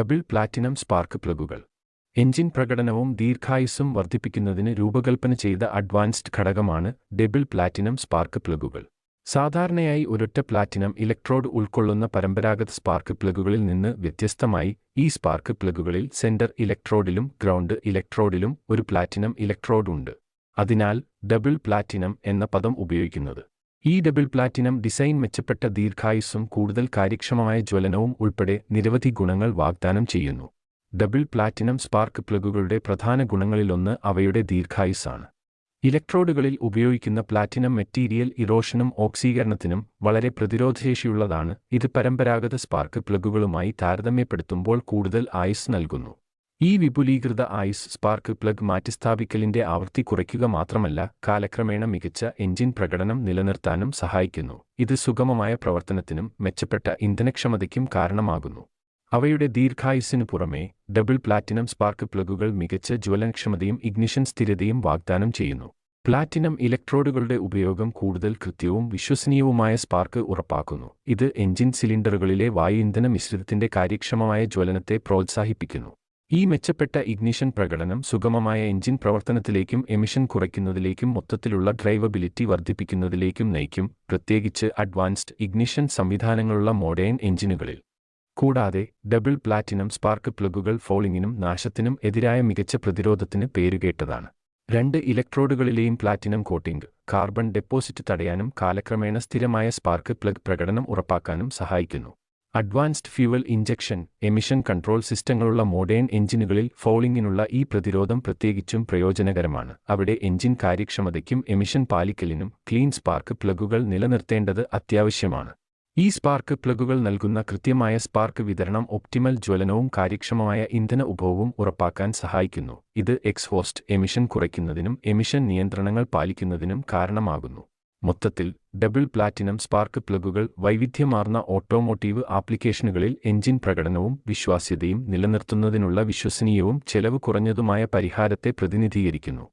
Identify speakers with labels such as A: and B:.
A: Double platinum spark പ്ലഗുകൾ. Engine പ്രകടനവും ദീർഘായുസ്സും വർദ്ധിപ്പിക്കുന്നതിന് രൂപകൽപ്പന ചെയ്ത അഡ്വാൻസ്ഡ് ഘടകമാണ് ഡബിൾ പ്ലാറ്റിനം സ്പാർക്ക് പ്ലഗുകൾ. സാധാരണയായി ഒരൊറ്റ പ്ലാറ്റിനം ഇലക്ട്രോഡ് ഉൾക്കൊള്ളുന്ന പരമ്പരാഗത സ്പാർക്ക് പ്ലഗുകളിൽ നിന്ന് വ്യത്യസ്തമായി ഈ സ്പാർക്ക് പ്ലഗുകളിൽ സെന്റർ ഇലക്ട്രോഡിലും ഗ്രൗണ്ട് ഇലക്ട്രോഡിലും ഒരു പ്ലാറ്റിനം ഇലക്ട്രോഡ് ഉണ്ട്. അതിനാൽ ഡബിൾ പ്ലാറ്റിനം എന്ന പദം ഉപയോഗിക്കുന്നത്. ഈ ഡബിൾ പ്ലാറ്റിനം ഡിസൈൻ മെച്ചപ്പെട്ട ദീർഘായുസ്സും കൂടുതൽ കാര്യക്ഷമമായ ജ്വലനവും ഉൾപ്പെടെ നിരവധി ഗുണങ്ങൾ വാഗ്ദാനം ചെയ്യുന്നു. ഡബിൾ പ്ലാറ്റിനം സ്പാർക്ക് പ്ലഗുകളുടെ പ്രധാന ഗുണങ്ങളിലൊന്ന് അവയുടെ ദീർഘായുസ്സാണ്. ഇലക്ട്രോഡുകളിൽ ഉപയോഗിക്കുന്ന പ്ലാറ്റിനം മെറ്റീരിയൽ ഇറോഷനും ഓക്സീകരണത്തിനും വളരെ പ്രതിരോധശേഷിയുള്ളതാണ്. ഇത് പരമ്പരാഗത സ്പാർക്ക് പ്ലഗുകളുമായി താരതമ്യപ്പെടുത്തുമ്പോൾ കൂടുതൽ ആയുസ് നൽകുന്നു. ഈ വിപുലീകൃത ഐസ് സ്പാർക്ക് പ്ലഗ് മാറ്റിസ്ഥാപിക്കലിന്റെ ആവൃത്തി കുറയ്ക്കുക മാത്രമല്ല കാലക്രമേണ മികച്ച എഞ്ചിൻ പ്രകടനം നിലനിർത്താനും സഹായിക്കുന്നു. ഇത് സുഗമമായ പ്രവർത്തനത്തിനും മെച്ചപ്പെട്ട ഇന്ധനക്ഷമതയ്ക്കും കാരണമാകുന്നു. അവയുടെ ദീർഘായുസ്സിനു പുറമേ ഡബിൾ പ്ലാറ്റിനം സ്പാർക്ക് പ്ലഗുകൾ മികച്ച ജ്വലനക്ഷമതയും ഇഗ്നിഷൻ സ്ഥിരതയും വാഗ്ദാനം ചെയ്യുന്നു. പ്ലാറ്റിനം ഇലക്ട്രോഡുകളുടെ ഉപയോഗം കൂടുതൽ കൃത്യവും വിശ്വസനീയവുമായ സ്പാർക്ക് ഉറപ്പാക്കുന്നു. ഇത് എഞ്ചിൻ സിലിണ്ടറുകളിലെ വായു ഇന്ധന മിശ്രിതത്തിന്റെ കാര്യക്ഷമമായ ജ്വലനത്തെ പ്രോത്സാഹിപ്പിക്കുന്നു. ഈ മെച്ചപ്പെട്ട ഇഗ്നിഷൻ പ്രകടനം സുഗമമായ എഞ്ചിൻ പ്രവർത്തനത്തിലേക്കും എമിഷൻ കുറയ്ക്കുന്നതിലേക്കും മൊത്തത്തിലുള്ള ഡ്രൈവബിലിറ്റി വർദ്ധിപ്പിക്കുന്നതിലേക്കും നയിക്കും പ്രത്യേകിച്ച് അഡ്വാൻസ്ഡ് ഇഗ്നിഷൻ സംവിധാനങ്ങളുള്ള മോഡേൺ എഞ്ചിനുകളിൽ കൂടാതെ ഡബിൾ പ്ലാറ്റിനം സ്പാർക്ക് പ്ലഗുകൾ ഫോളിങ്ങിനും നാശത്തിനും എതിരായ മികച്ച പ്രതിരോധത്തിന് പേരുകേട്ടതാണ്. രണ്ട് ഇലക്ട്രോഡുകളിലെയും പ്ലാറ്റിനം കോട്ടിംഗ് കാർബൺ ഡെപ്പോസിറ്റ് തടയാനും കാലക്രമേണ സ്ഥിരമായ സ്പാർക്ക് പ്ലഗ് പ്രകടനം ഉറപ്പാക്കാനും സഹായിക്കുന്നു. Advanced fuel injection emission control സിസ്റ്റങ്ങളുള്ള modern എഞ്ചിനുകളിൽ ഫോളിങ്ങിനുള്ള ഈ പ്രതിരോധം പ്രത്യേകിച്ചും പ്രയോജനകരമാണ്. അവിടെ എഞ്ചിൻ കാര്യക്ഷമതയ്ക്കും എമിഷൻ പാലിക്കലിനും ക്ലീൻ സ്പാർക്ക് പ്ലഗുകൾ നിലനിർത്തേണ്ടത് അത്യാവശ്യമാണ്. ഈ സ്പാർക്ക് പ്ലഗുകൾ നൽകുന്ന കൃത്യമായ സ്പാർക്ക് വിതരണം ഒപ്റ്റിമൽ ജ്വലനവും കാര്യക്ഷമമായ ഇന്ധന ഉപഭോഗവും ഉറപ്പാക്കാൻ സഹായിക്കുന്നു. ഇത് എക്സ്ഹോസ്റ്റ് എമിഷൻ കുറയ്ക്കുന്നതിനും എമിഷൻ നിയന്ത്രണങ്ങൾ പാലിക്കുന്നതിനും കാരണമാകുന്നു. മൊത്തത്തിൽ ഡബിൾ പ്ലാറ്റിനം സ്പാർക്ക് പ്ലഗുകൾ വൈവിധ്യമാർന്ന ഓട്ടോമോട്ടീവ് ആപ്ലിക്കേഷനുകളിൽ എഞ്ചിൻ പ്രകടനവും വിശ്വാസ്യതയും നിലനിർത്തുന്നതിനുള്ള വിശ്വസനീയവും ചെലവ് കുറഞ്ഞതുമായ പരിഹാരത്തെ പ്രതിനിധീകരിക്കുന്നു.